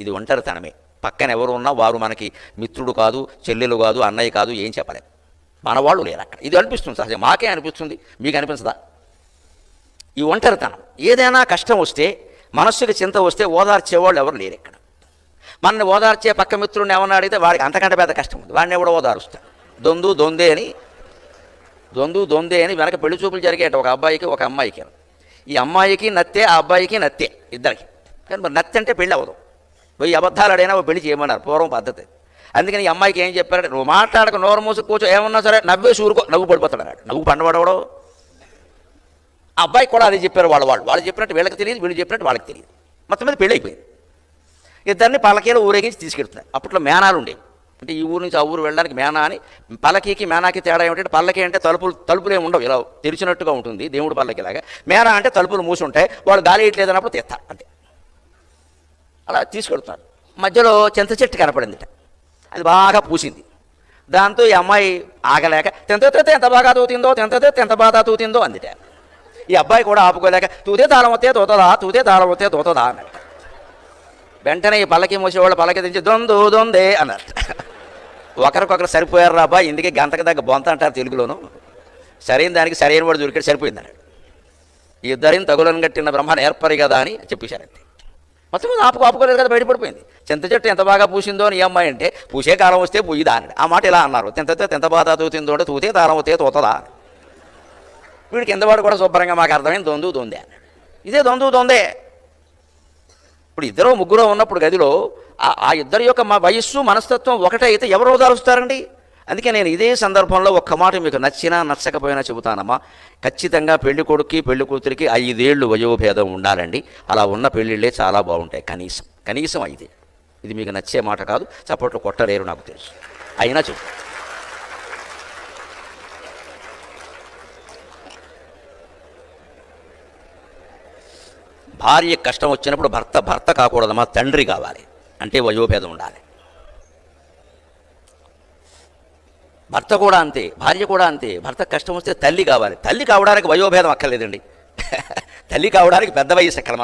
ఇది ఒంటరితనమే. పక్కన ఎవరు ఉన్నా వారు మనకి మిత్రుడు కాదు చెల్లెలు కాదు అన్నయ్య కాదు ఏం చెప్పలేం. మన వాళ్ళు లేరు అక్కడ. ఇది అనిపిస్తుంది సహజం. మాకే అనిపిస్తుంది. మీకు అనిపించదా? ఈ ఒంటరితనం. ఏదైనా కష్టం వస్తే మనస్సుకి చింత వస్తే ఓదార్చేవాళ్ళు ఎవరు లేరు ఇక్కడ. మనల్ని ఓదార్చే పక్క మిత్రుడిని ఏమన్నా అడిగితే వాడికి అంతకంటే పెద్ద కష్టం ఉంది. వాడిని ఎవడో ఓదారుస్తాడు. దొందు దొందే అని దొందు దొందే అని వెనక పెళ్ళి చూపులు జరిగేట ఒక అబ్బాయికి ఒక అమ్మాయికి. ఈ అమ్మాయికి నత్తే ఆ అబ్బాయికి నత్తే ఇద్దరికి. కానీ మరి నత్తి అంటే పెళ్ళి అవ్వదు. వెయ్యి అబద్ధాలు అడైనా ఓ పెళ్ళి చేయమన్నారు. పూర్వం పద్ధతి. అందుకని ఈ అమ్మాయికి ఏం చెప్పారంటే నువ్వు మాట్లాడక నోరు మూసి కూర్చో ఏమన్నా సరే నవ్వే సూరుకో. నవ్వు పడిపోతాడు అన్నాడు నవ్వు పండబడవడో ఆ అబ్బాయికి కూడా అదే చెప్పారు వాళ్ళు వాళ్ళు. వాళ్ళు చెప్పినట్టు వీళ్ళకి తెలియదు వీళ్ళు చెప్పినట్టు వాళ్ళకి తెలియదు. మొత్తం మీద పెళ్ళి అయిపోయింది. ఇద్దరిని పలకీలో ఊరేగించి తీసుకెళ్తున్నారు. అప్పట్లో మేనాలు ఉండేవి. అంటే ఈ ఊరు నుంచి ఆ ఊరు వెళ్ళడానికి మేనా అని పల్లకీకి మేనాకి తేడా ఏమిటంటే పల్లకి అంటే తలుపులు తలుపులు ఏమి ఉండవు. ఇలా తెరిచినట్టుగా ఉంటుంది దేవుడు పల్లకిలాగా మేనా అంటే తలుపులు మూసి ఉంటాయి వాళ్ళు గాలి ఇట్లేదన్నప్పుడు తీస్తారు అంతే. అలా తీసుకెళ్తున్నారు మధ్యలో చింత చెట్టు కనపడిందిట. అది బాగా పూసింది. దాంతో ఈ అమ్మాయి ఆగలేక తెంత ఎంత బాగా తూతిందో తెంత ఎంత బాగా తూతిందో అందిట. ఈ అబ్బాయి కూడా ఆపుకోలేక తూతే తాళం వస్తే తోతదా తూతే తాళం వస్తే తోతదా అన్నట్ట వెంటనే ఈ పల్లకి మోసేవాళ్ళు పల్లకి దించి దొందు దొందే అన్నారు. ఒకరికొకరు సరిపోయారు రా అబ్బాయి ఇందుకే గంటకు దగ్గర బొంత అంటారు తెలుగులోను. సరైన దానికి సరైన వాడు దొరికాడు సరిపోయింది అన్నాడు. ఈ ఇద్దరిని తగులను కట్టిన బ్రహ్మాన్ని ఏర్పరి కదా అని చెప్పేశారు మొత్తం మీద ఆపుకు ఆపుకోలేదు కదా బయటపడిపోయింది. చింత చెట్టు ఎంత బాగా పూసిందో అని ఈ అమ్మాయి అంటే పూసే కాలం వస్తే పూయి అన్నాడు ఆ మాట ఇలా అన్నారు. తింతే తింత బాధ తూతిందో అంటే తూతే తాళం అవుతే తోతదా? వీడికి ఎంతవాడు కూడా శుభ్రంగా మాకు అర్థమైంది దొందు దొందే అన్నాడు ఇదే దొందు దొందే. ఇప్పుడు ఇద్దరు ముగ్గురు ఉన్నప్పుడు గదిలో ఆ- ఇద్దరు ఇద్దరి యొక్క మా వయస్సు మనస్తత్వం ఒకటే అయితే ఎవరు ఓదారుస్తారండి? అందుకే నేను ఇదే సందర్భంలో ఒక్క మాట మీకు నచ్చినా నచ్చకపోయినా చెబుతానమ్మా. ఖచ్చితంగా పెళ్ళి కొడుక్కి పెళ్ళి కూతురికి ఐదేళ్ళు వయోభేదం ఉండాలండి. అలా ఉన్న పెళ్ళిళ్ళే చాలా బాగుంటాయి. కనీసం కనీసం ఐదే. ఇది మీకు నచ్చే మాట కాదు. చప్పట్లు కొట్టలేరు నాకు తెలుసు. అయినా చెప్పు. భార్య కష్టం వచ్చినప్పుడు భర్త భర్త కాకూడదమ్మా. తండ్రి కావాలి. అంటే వయోభేదం ఉండాలి. భర్త కూడా అంతే భార్య కూడా అంతే. భర్త కష్టం వస్తే తల్లి కావాలి. తల్లి కావడానికి వయోభేదం అక్కర్లేదండి. తల్లి కావడానికి పెద్ద వయసు అక్కడ